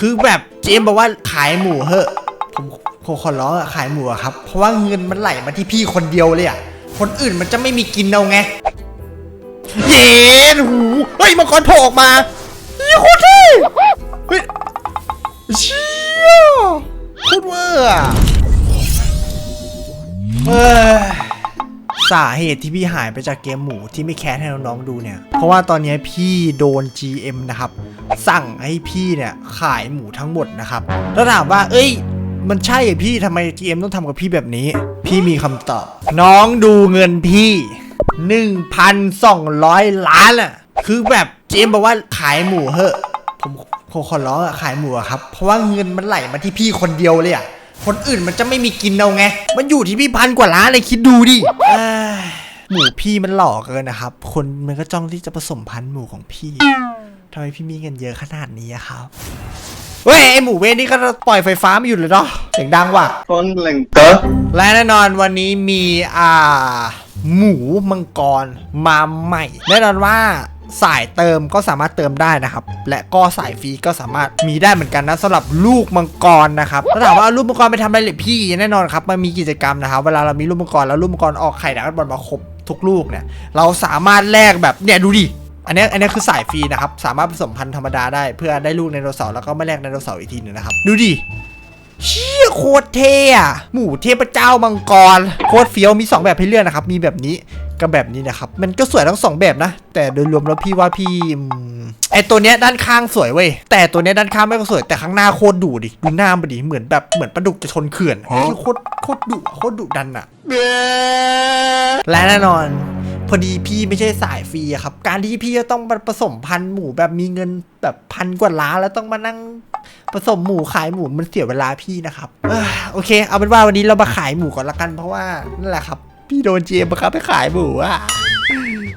คือแบบเจมบอกว่าขายหมูเหอะ ผมผมขอร้องอะขายหมูอะครับ เพราะว่าเงินมันไหลมาที่พี่คนเดียวเลยอะคนอื่นมันจะไม่มีกินเอาไง เย็นหู เฮ้ยมังกรโผล่ออกมาโคตรเท่เฮ้ยเชี่ยโคตรเวอร์อะเอ้ย สาเหตุที่พี่หายไปจากเกมหมูที่ไม่แคสให้น้องๆดูเนี่ย เพราะว่าตอนนี้พี่โดน GM นะครับ สั่งให้พี่เนี่ยขายหมูทั้งหมดนะครับ แล้วถามว่า เอ้ย มันใช่เหรอพี่ทำไม GM ต้องทำกับพี่แบบนี้ พี่มีคำตอบ น้องดูเงินพี่ 1,200 ล้านอะคือแบบเจมบอกว่าขายหมูเหอะ ผมขอร้องอะขายหมูอะครับ เพราะว่าเงินมันไหลมาที่พี่คนเดียวเลยอะคนอื่นมันจะไม่มีกินเอาไง มันอยู่ที่พี่พันกว่าล้านเลยคิดดูดิเอ้ย หมูพี่มันหล่อเกินนะครับ คนมันก็จ้องที่จะผสมพันธุ์หมูของพี่ทำไมพี่มีเงินเยอะขนาดนี้อะครับ เว้ยไอหมูเว้ยนี่ก็ปล่อยไฟฟ้ามาอยู่เลยเนาะเสียงดังว่ะ Con lenca. และแน่นอนวันนี้มีอ่า หมูมังกรมาใหม่ แน่นอนว่าสายเติมก็สามารถเติมได้นะครับ และก็สายฟรีก็สามารถมีได้เหมือนกันนะสำหรับลูกมังกรนะครับถ้าถามว่าเอาลูกมังกรไปทำอะไรหรือพี่แน่นอนครับมันมีกิจกรรมนะครับ เวลาเรามีลูกมังกรแล้วลูกมังกรออกไข่ดักบอลมาครบ ทุกลูกเนี่ย เราสามารถแลกแบบเนี่ยดูดิอันนี้อันนี้คือสายฟรีนะครับ สามารถผสมพันธุ์ธรรมดาได้เพื่อได้ลูกไดโนเสาร์แล้วก็มาแลกไดโนเสาร์อีกทีหนึงนะครับ ดูดิ เชี่ยโคตรเท่อะหมูเทพเจ้ามังกร โคตรเฟี้ยวมี 2 แบบให้เลือกนะครับ มีแบบนี้กับแบบนี้นะครับ มันก็สวยทั้งสองแบบนะ แต่โดยรวมแล้วพี่ว่าพี่อืมไอตัวเนี้ยด้านข้างสวยเว้ย แต่ตัวเนี้ยด้านข้างไม่ก็สวย แต่ข้างหน้าโคตรดุดิ ดูหน้ามันดิ เหมือนแบบเหมือนปลาดุกจะชนเขื่อนที่โคตรโคตรดุอะโคตรดุดันอะและแน่นอนพอดีพี่ไม่ใช่สายฟรีอะครับ การที่พี่จะต้องมาผสมพันธุ์หมูแบบมีเงินแบบพันกว่าล้านแล้วต้องมานั่ง ผสมหมูขายหมูมันเสียเวลาพี่นะครับอโอเค เอาเป็นว่าวันนี้เรามาขายหมูก่อนละกันเพราะว่านั่นแหละครับ พี่โดนเจมบังคับให้ขายหมูอะ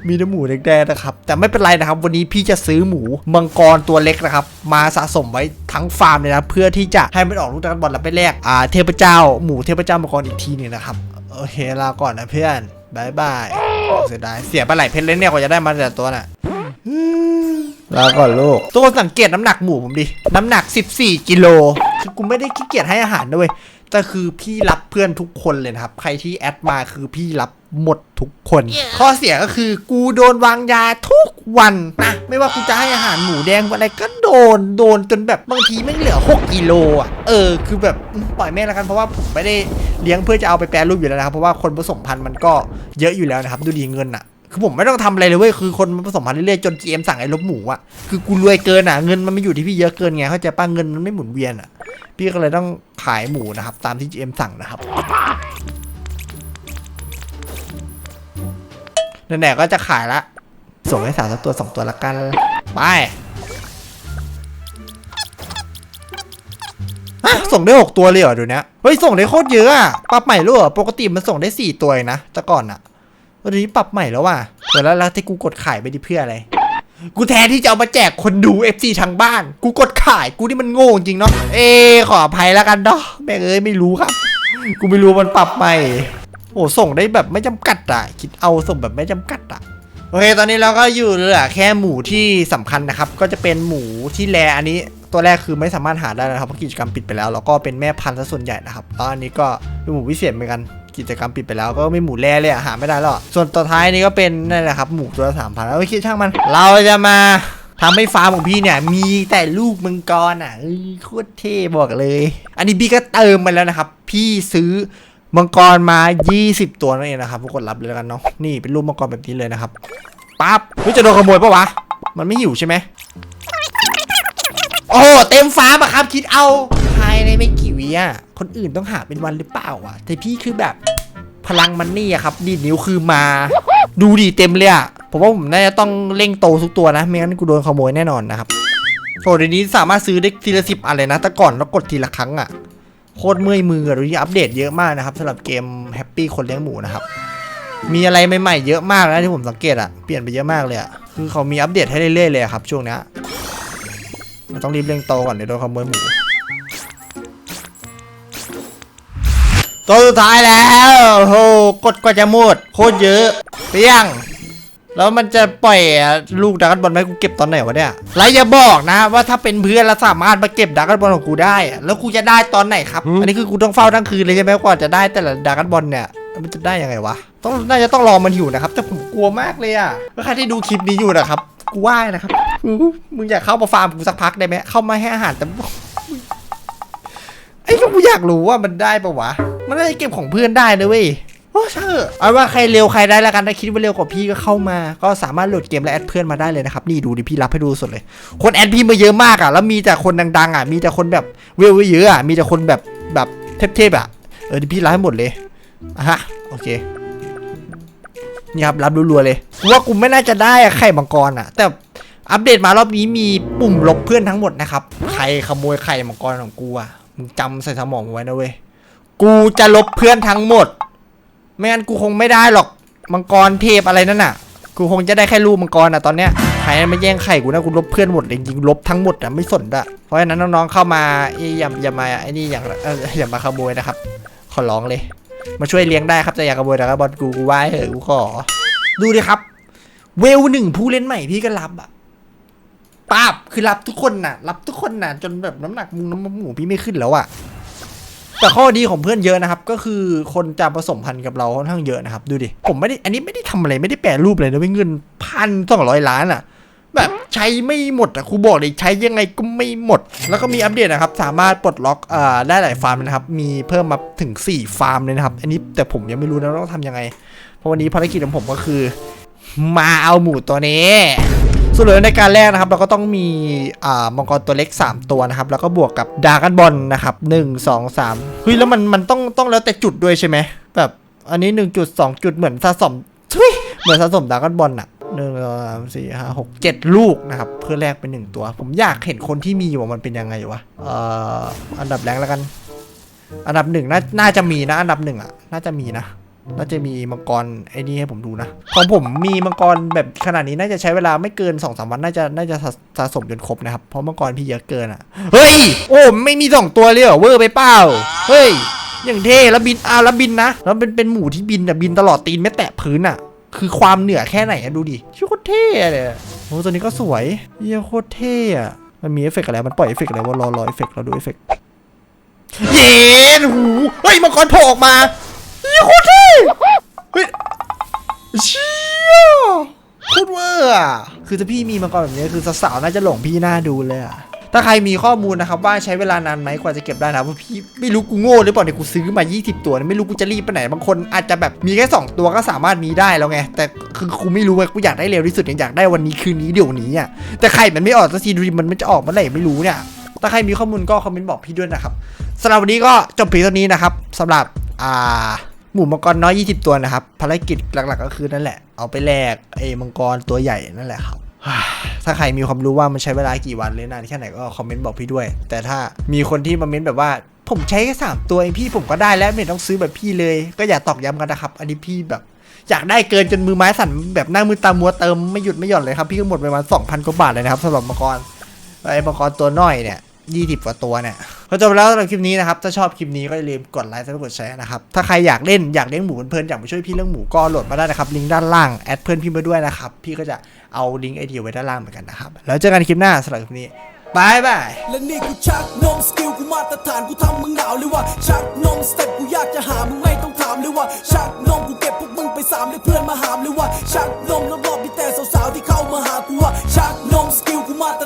มีแต่หมูแดงๆนะครับ แต่ไม่เป็นไรนะครับ วันนี้พี่จะซื้อหมูมังกรตัวเล็กนะครับ มาสะสมไว้ทั้งฟาร์มเลยนะ เพื่อที่จะให้มันออกลูกตะกันบอลแล้วไปแลกอ่าเทพเจ้าหมูเทพเจ้ามังกรอีกทีหนึงนะครับ โอเคลาก่อนนะเพื่อนบายบายเสียดายเสียไปหลายเพชรเลยเนี่ยกว่าจะได้มาแต่ตัวน่ะ ลาก่อนลูกทุกคนสังเกตน้ำหนักหมูผมดิ น้ำหนัก 14 กิโล คือกูไม่ได้ขี้เกียจให้อาหารด้วยแต่คือพี่รับเพื่อนทุกคนเลยนะครับ ใครที่แอดมาคือพี่รับหมดทุกคนข้อเสียก็คือกูโดนวางยาทุกวันนะไม่ว่ากูจะให้อาหารหมูแดงอะไรก็โดนโดนจนแบบบางทีไม่งเหลือ 6กิโลอะเออคือแบบอืมปล่อยแม่งแล้วกันเพราะว่าผมไม่ได้เลี้ยงเพื่อจะเอาไปแปรรูปอยู่แล้วนะครับ เพราะว่าคนผสมพันธุ์มันก็เยอะอยู่แล้วนะครับ ดูดีเงินอะ คือผมไม่ต้องทำอะไรเลยเว้ยคือคนมันผสมพันธุ์เรื่อยๆจน GM สั่งไอ้ลบหมูอะคือกูรวยเกินอะเงินมันไม่อยู่ที่พี่เยอะเกินไงเข้าใจป้ะเงินมันไม่หมุนเวียนอะพี่ก็เลยต้องขายหมูนะครับ ตามที่ GM สั่งนะครับนั่นแหละก็จะขายละ ส่งให้สาวสักตัวสองตัวละกันไปส่งได้หกตัวเลยเหรอเดี๋ยวนี้เฮ้ย ส่งได้โคตรเยอะอะปรับใหม่รู้เหรอปกติมันส่งได้สี่ตัวนะแต่ก่อนอะ วันนี้ปรับใหม่แล้วว่ะแล้วแล้วที่กูกดขายไปดิเพื่ออะไร กูแทนที่จะเอามาแจกคนดู FC ทางบ้าน กูกดขาย กูนี่มันโง่จริงเนาะ เอขออภัยแล้วกันเนาะ แม่งเอ้ยไม่รู้ครับ กูไม่รู้มันปรับใหม่ โอ้ส่งได้แบบไม่จำกัดอะ คิดเอาส่งแบบไม่จำกัดอะ โอเค ตอนนี้เราก็อยู่เหลือแค่หมูที่สำคัญนะครับ ก็จะเป็นหมูที่แลอันนี้ตัวแรกคือไม่สามารถหาได้นะครับเพราะกิจกรรมปิดไปแล้ว แล้วก็เป็นแม่พันธุ์ซะส่วนใหญ่นะครับแล้วอันนี้ก็เป็นหมูวิเศษเหมือนกัน กิจกรรมปิดไปแล้วก็ไม่หมูแร่เลยอะหาไม่ได้แล้วอะส่วนตัวท้ายนี้ก็เป็นนั่นแหละครับหมูตัวละสามพันแล้วคิดช่างมัน เราจะมาทำให้ฟาร์มของพี่เนี่ย มีแต่ลูกมังกรอะโคตรเท่บอกเลย อันนี้พี่ก็เติมมาแล้วนะครับ พี่ซื้อมังกรมา 20 ตัวนั่นเองนะครับกคนรับเลยกันเนาะนี่เป็นรูปมังกรแบบนี้เลยนะครับปั๊บเฮ้ยจะโดนขโมยปะวะ มันไม่หิวใช่ไหมโอ้เต็มฟ้าอะครับ คิดเอา นไม่กี่วิอะคนอื่นต้องหาเป็นวันหรือเปล่าวะแต่พี่คือแบบพลังมันนี่อะครับ ดีดนิ้วคือมา ดูดีเต็มเลยอะผมว่าผมน่าจะต้องเร่งโตทุกตัวนะ ไม่งั้นกูโดนขโมยแน่นอนนะครับโอ้เดี๋ยวนี้สามารถซื้อได้ทีละสิบอะไรนะ แต่ก่อนเรากดทีละครั้งอะโคตรเมื่อยมือดี๋ยวนี้อัปเดตเยอะมากนะครับสำหรับเกมแฮปปี้คนเลี้ยงหมูนะครับ มีอะไรใหม่ๆเยอะมากนะที่ผมสังเกตอะเปลี่ยนไปเยอะมากเลยอะคือเขามีอัปเดตให้เรื่อยๆเลยครับ ช่วงนี้ต้องรีบเร่งโตก่อนเดี๋ยวโดนขโมยหมู ตัวสุดท้ายแล้วโอ้โหกดกว่าจะหมดโคตรเยอะเปี้ยง แล้วมันจะปล่อยลูกดักบอลให้กูเก็บตอนไหนวะเนี่ยแล้วอย่าบอกนะว่าถ้าเป็นเพื่อนแล้วสามารถมาเก็บดักบอลของกูได้อะแล้วกูจะได้ตอนไหนครับ อันนี้คือกูต้องเฝ้าทั้งคืนเลยใช่ไหมกว่าจะได้แต่ละดักบอลเนี่ยแล้วมันจะได้ยังไงวะ ต้องน่าจะต้องรอมันหิวนะครับ แต่ผมกลัวมากเลยอะแล้วใครที่ดูคลิปนี้อยู่นะครับ กูว่านะครับมึงมึงอยากเข้ามาฟาร์มกูสักพักได้ไหมเข้ามาให้อาหารแต่ไอ้ก็กูอยากรู้ว่ามันได้ปะวะ มันได้เก็บของเพื่อนได้นะเว้ยโอ้เชื่อเอาว่าใครเร็วใครได้แล้วกันถ้าคิดว่าเร็วกว่าพี่ก็เข้ามา ก็สามารถโหลดเกมและแอดเพื่อนมาได้เลยนะครับนี่ดูดิพี่รับให้ดูสดเลย คนแอดพี่มาเยอะมากอะแล้วมีแต่คนดังๆอะมีแต่คนแบบเวลเยอะอะมีแต่คนแบบแบบเทพๆอะเออพี่รับให้หมดเลยอะฮะโอเคนี่ครับรับรัวๆเลยว่ากูไม่น่าจะได้อะไข่มังกรอะ แต่อัปเดตมารอบนี้มีปุ่มลบเพื่อนทั้งหมดนะครับ ใครขโมยไข่มังกรของกูอะมึงจำใส่สมองไว้นะเว้ย กูจะลบเพื่อนทั้งหมด ไม่งั้นกูคงไม่ได้หรอก มังกรเทพอะไรนั่นน่ะ กูคงจะได้แค่รูปมังกรอะตอนเนี้ย ใครมาแย่งไข่กูนะกูลบเพื่อนหมดเลยจริงลบทั้งหมดอะไม่สนอะ เพราะฉะนั้นน้องๆเข้ามาอ้ยอย่าอย่ามาไอ้นี่อย่าอย่ามาขโมยนะครับ ขอร้องเลย มาช่วยเลี้ยงได้ครับแต่อย่าขโมยนะครับบอลกูกูไหว้เหอะกูขอ ดูดิครับ เวลหนึ่งผู้เล่นใหม่พี่ก็รับอะปาบคือรับทุกคนน่ะ รับทุกคนน่ะ จนแบบน้ำหนักมุงน้ำมันหมูพี่ไม่ขึ้นแล้วอะ แต่ข้อดีของเพื่อนเยอะนะครับ ก็คือคนจะผสมพันธุ์กับเราค่อนข้างเยอะนะครับ ดูดิ ผมไม่ได้ อันนี้ไม่ได้ทำอะไรไม่ได้แปรรูปเลยนะเว้ยเงินพันสองร้อยล้านอะแบบใช้ไม่หมดอะครูบอกเลยใช้ยังไงก็ไม่หมด แล้วก็มีอัปเดตนะครับ สามารถปลดล็อกอ่าได้หลายฟาร์มนะครับ มีเพิ่มมาถึง 4 ฟาร์มเลยนะครับ อันนี้แต่ผมยังไม่รู้นะว่าต้องทำยังไง เพราะวันนี้ภารกิจของผมก็คือ มาเอาหมูตัวนี้ ส่วนเหลือในการแรกนะครับเราก็ต้องมีอ่ามังกรตัวเล็ก 3 ตัวนะครับ แล้วก็บวกกับดากันบอลนะครับ1 2 3เฮ้ยแล้วมันมันต้องต้องแล้วแต่จุดด้วยใช่ไหมแบบอันนี้ 1 จุด 2 จุดเหมือนสะสมทุยเหมือนสะสมดากันบอลอะหนึ่งสองสามสี่ห้าหกเจ็ดลูกนะครับ เพื่อแลกเป็นหนึ่งตัว ผมอยากเห็นคนที่มีอยู่ว่ามันเป็นยังไงวะเอ่ออันดับแรกแล้วกัน อันดับหนึ่งน่าน่าจะมีนะ อันดับหนึ่งอะน่าจะมีนะ น่าจะมีมังกรไอ้นี่ให้ผมดูนะของผมมีมังกรแบบขนาดนี้น่าจะใช้เวลาไม่เกิน2อสวันน่าจะน่าจะสะสมจนครบนะครับ เพราะมังกรพี่เยอะเกินอะ เฮ้ย โอ้ไม่มีสองตัวเลยเหรอเวอร์ไปเปล่า เฮ้ย อย่างเท่แล้วบินอ้าวแล้วบินนะ แล้วเป็นเป็นหมูที่บินอะบินตลอดตีนไม่แตะพื้นอะ คือความเหนือแค่ไหนอะดูดิชื่อโคตรเท่เลยโอ้ตัวนี้ก็สวยเยี่ยโคตรเท่อะมันมีเอฟเฟกต์อะไรมันปล่อยเอฟเฟกต์อะไรว่ารอรอเอฟเฟกต์เราดูเอฟเฟกต์เย็นหูเฮ้ยมังกรโผล่ออกมา โคตรเท่เฮ้ยเชี่ยโคตรเวอร์อะคือถ้าพี่มีมาก่อนแบบนี้คือสาวๆน่าจะหลงพี่หน้าดูเลยอะถ้าใครมีข้อมูลนะครับว่าใช้เวลานานไหมกว่าจะเก็บได้นะเพราะพี่ไม่รู้กูโง่หรือเปล่าเนี่ยกูซื้อมา 20 ตัวไม่รู้กูจะรีบไปไหนบางคนอาจจะแบบมีแค่ 2 ตัวก็สามารถมีได้แล้วไง แต่คือกูไม่รู้ไงกูอยากได้เร็วที่สุดอยากได้วันนี้คืนนี้เดี๋ยวนี้อะแต่ไข่มันไม่ออกสักทีดูดิมันมันจะออกเมื่อไหร่ไม่รู้เนี่ยถ้าใครมีข้อมูลก็คอมเมนต์บอกพี่ด้วยนะครับสำหรับวันนี้ก็จบเพียงเท่านี้นะครับสำหรับอ่า หมู่มังกรน้อย 20 ตัวนะครับ ภารกิจหลักๆ ก็คือนั่นแหละ เอาไปแลกไอ้มังกรตัวใหญ่นั่นแหละครับ ถ้าใครมีความรู้ว่ามันใช้เวลากี่วันเลยนานแค่ไหนก็คอมเมนต์บอกพี่ด้วย แต่ถ้ามีคนที่มาเม้นแบบว่าผมใช้แค่สามตัวเองพี่ผมก็ได้แล้วไม่ต้องซื้อแบบพี่เลย ก็อย่าตอกย้ำกันนะครับ อันนี้พี่แบบอยากได้เกินจนมือไม้สั่นแบบหน้ามือตามัวเติมไม่หยุดไม่หย่อนเลยครับพี่ก็หมดไปประมาณ2,000กว่าบาทเลยนะครับสำหรับมังกรไอ้มังกรตัวน้อยเนี่ย ยี่สิบกว่าตัวเนี่ยก็จบแล้วสำหรับคลิปนี้นะครับ ถ้าชอบคลิปนี้ก็อย่าลืมกดไลค์และกดแชร์นะครับ ถ้าใครอยากเล่นอยากเลี้ยงหมูเพลินๆอยากมาช่วยพี่เรื่องหมูก็โหลดมาได้นะครับ ลิงก์ด้านล่างแอดเพื่อนพี่มาด้วยนะครับ พี่ก็จะเอาลิงก์ไอเดียไว้ด้านล่างเหมือนกันนะครับ แล้วเจอกันคลิปหน้าสำหรับคลิปนี้บายบายและนี่กูชักนมสกิลกูมาตรฐานกูทำมึงหนาวเลยว่าชักนมสเต็ปกูอยากจะหามึงไม่ต้องถามเลยว่าชักนมกูเก็บพวกมึงไปสามเลยเพื่อนมาหามเลยว่าชักนมแล้วบอกมีแต่สาวๆที่เข้ามาหากูว่าชักนมสกิลกูมาตร